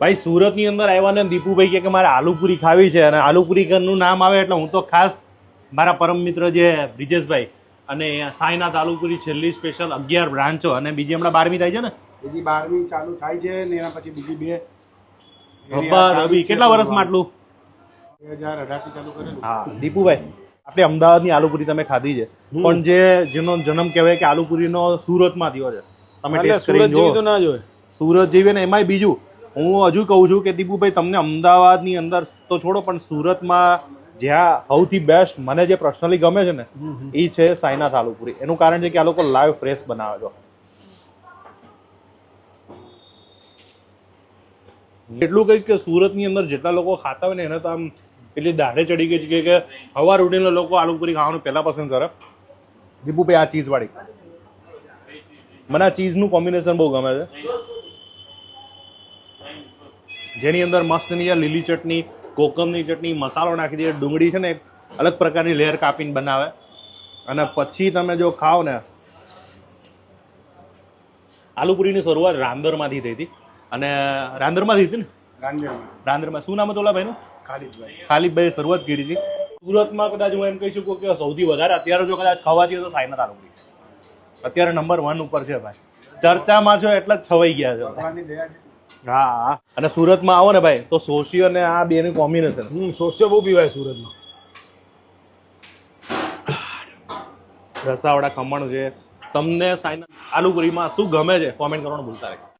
ભાઈ સુરતની અંદર આવ્યા ને દીપુભાઈ કે મારે આલુપુરી ખાવી છે અને આલુપુરી નું નામ આવે એટલે હું તો ખાસ મારા પરમ મિત્ર જે બ્રિજેશભાઈ અને સાંઈનાથ આલુપુરી છેલ્લી સ્પેશિયલ અગિયાર બ્રાન્ચો અને બીજી હમણાં બારમી થાય છે ને? બીજી બારમી ચાલુ થાય છે ને એના પછી બીજી બે. ખબર રવિ કેટલા વર્ષમાં આટલું? બે હજાર અઢારથી ચાલુ કરેલું. હા દીપુભાઈ આપણે અમદાવાદની આલુપુરી તમે ખાધી છે. પણ જે જેનો જન્મ કહેવાય કે આલુપુરીનો સુરતમાં થયો છે. તમે ટેસ્ટ સુરત કરીને જેવી ના જોઈએ સુરત જેવી ને એમાંય બીજું હું હજુ કહું છું કે દીપુભાઈ તમને અમદાવાદની અંદર તો છોડો પણ સુરતમાં જ્યાં સૌથી બેસ્ટ મને જે પર્સનલી ગમે છે ને એ છે સાઈનાથ આલુપુરી એનું કારણ છે કે આ લોકો લાઈવ ફ્રેશ બનાવે છે. એટલું કહીશ કે સુરતની અંદર જેટલા લોકો ખાતા હોય ને એને તો આમ એટલી દાઢે ચડી ગઈ છે કે હવા ઉઠીને લોકો આલુપુરી ખાવાનું પહેલા પસંદ કરે. દીપુભાઈ આ ચીઝવાળી મને આ ચીઝનું કોમ્બિનેશન બહુ ગમે છે. જેની અંદર મસ્તની આ લીલી ચટણી કોકમની ચટણી મસાલો નાખી દઈએ ડુંગળી છે ને એક અલગ પ્રકારની લેયર કાપીને બનાવે. અને પછી તમે જો ખાઓ ને આલુપુરીની શરૂઆત રાંદરમાંથી થઈ હતી. અને રાંદરમાંથી હતી ને? રાંદેરમાં રાંદરમાં. શું નામ હતું ઓલા ભાઈનું? ખાલિદભાઈ. ખાલિદભાઈ શરૂઆત કરી હતી. સુરતમાં કદાચ હું એમ કહી શકું કે સૌથી વધારે અત્યારે જો કદાચ ખવાતી તો સાઈનાથ આલુપુરી. અત્યારે નંબર વન ઉપર છે ભાઈ. ચર્ચામાં છો એટલે જ છવાઈ ગયા છે. હા. અને સુરતમાં આવો ને ભાઈ તો સોશિયો અને આ બેનું કોમ્બિનેશન હમ સોસ્યો બહુ પીવાય સુરતમાં. રસાવડા ખમણ છે. તમને સાઈન આલુપુરીમાં શું ગમે છે? કોમેન્ટ કરવાનું ભૂલતા નહીં.